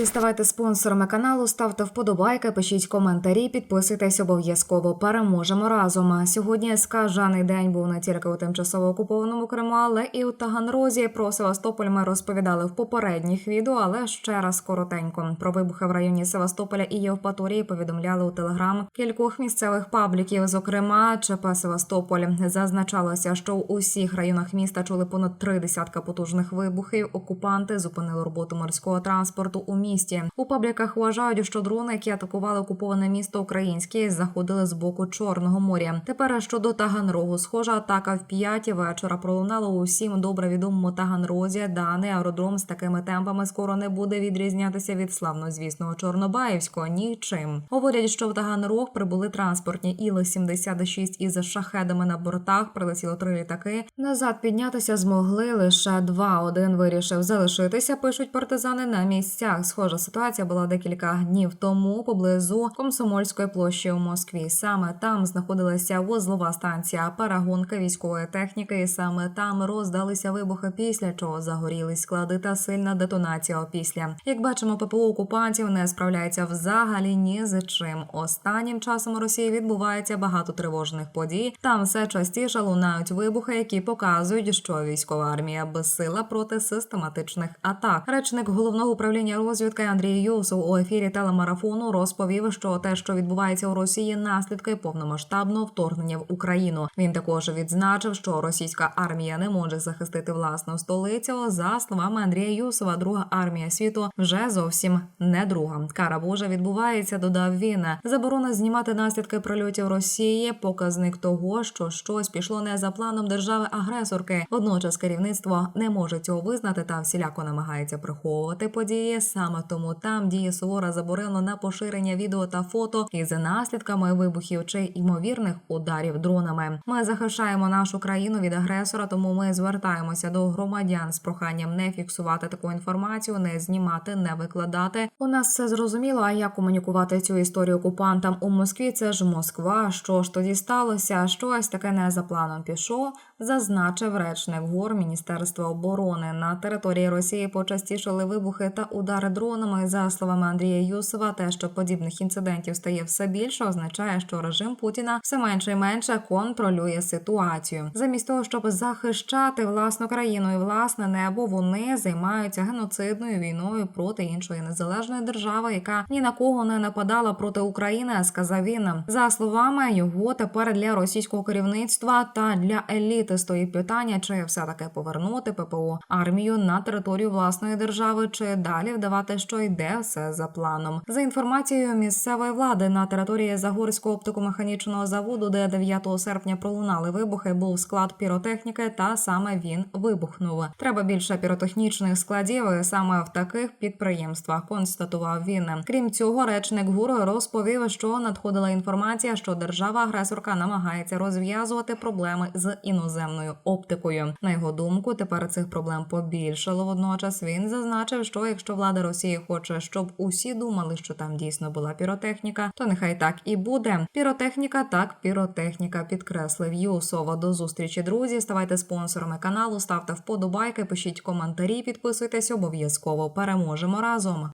Друзі, ставайте спонсорами каналу, ставте вподобайки, пишіть коментарі, підписуйтесь обов'язково. Переможемо разом. Сьогодні скажений день був не тільки у тимчасово окупованому Криму, але і у Таганрозі. Про Севастополь ми розповідали в попередніх відео, але ще раз коротенько. Про вибухи в районі Севастополя і Євпаторії повідомляли у телеграм кількох місцевих пабліків. Зокрема, ЧП Севастополь зазначалося, що у усіх районах міста чули понад три десятка потужних вибухів. Окупанти зупинили роботу морського транспорту у місті. У пабліках вважають, що дрони, які атакували окуповане місто українське, заходили з боку Чорного моря. Тепер щодо Таганрогу, схожа атака в п'яті вечора пролунала у всім добре відомому Таганрозі. Даний аеродром з такими темпами скоро не буде відрізнятися від славнозвісного Чорнобаївського нічим. Говорять, що в Таганрог прибули транспортні іли 76 із шахедами на бортах. Прилетіло три літаки. Назад піднятися змогли лише два. Один вирішив залишитися. Пишуть партизани на місцях. Схожа ситуація була декілька днів тому поблизу Комсомольської площі у Москві. Саме там знаходилася вузлова станція перегонка військової техніки, і саме там роздалися вибухи, після чого загорілись склади та сильна детонація опісля. Як бачимо, ППО окупантів не справляється взагалі ні з чим. Останнім часом у Росії відбувається багато тривожних подій. Там все частіше лунають вибухи, які показують, що військова армія безсила проти систематичних атак. Речник головного управління розвідки Андрій Юсов у ефірі телемарафону розповів, що те, що відбувається у Росії, наслідки повномасштабного вторгнення в Україну. Він також відзначив, що російська армія не може захистити власну столицю. За словами Андрія Юсова, друга армія світу вже зовсім не друга. Кара Божа відбувається. Додав він. Заборона знімати наслідки прильотів Росії. Показник того, що щось пішло не за планом держави-агресорки. Водночас керівництво не може цього визнати та всіляко намагається приховувати події. Саме тому там діє сувора заборона на поширення відео та фото із наслідками вибухів чи ймовірних ударів дронами. Ми захищаємо нашу країну від агресора, тому ми звертаємося до громадян з проханням не фіксувати таку інформацію, не знімати, не викладати. У нас все зрозуміло. А як комунікувати цю історію окупантам у Москві? Це ж Москва. Що ж тоді сталося? Щось таке не за планом пішло. Зазначив речник гор Міністерства оборони на території Росії почастішали вибухи та удари дронами. За словами Андрія Юсова, те, що подібних інцидентів стає все більше, означає, що режим Путіна все менше і менше контролює ситуацію. Замість того, щоб захищати власну країну і власне небо, вони займаються геноцидною війною проти іншої незалежної держави, яка ні на кого не нападала проти України. Сказав він за словами його тепер для російського керівництва та для еліти стоїть питання, чи все таки повернути ППО армію на територію власної держави, чи далі вдавати, що йде все за планом. За інформацією місцевої влади на території Загорського оптико-механічного заводу, де 9 серпня пролунали вибухи, був склад піротехніки, та саме він вибухнув. Треба більше піротехнічних складів саме в таких підприємствах. Констатував він. Крім цього, речник ГУР розповів, що надходила інформація, що держава-агресорка намагається розв'язувати проблеми з іноземною оптикою. На його думку, тепер цих проблем побільшало. Водночас він зазначив, що якщо влада Росії хоче, щоб усі думали, що там дійсно була піротехніка, то нехай так і буде. Піротехніка, так піротехніка, підкреслив Юсова. До зустрічі, друзі. Ставайте спонсорами каналу, ставте вподобайки, пишіть коментарі, підписуйтесь обов'язково. Переможемо разом.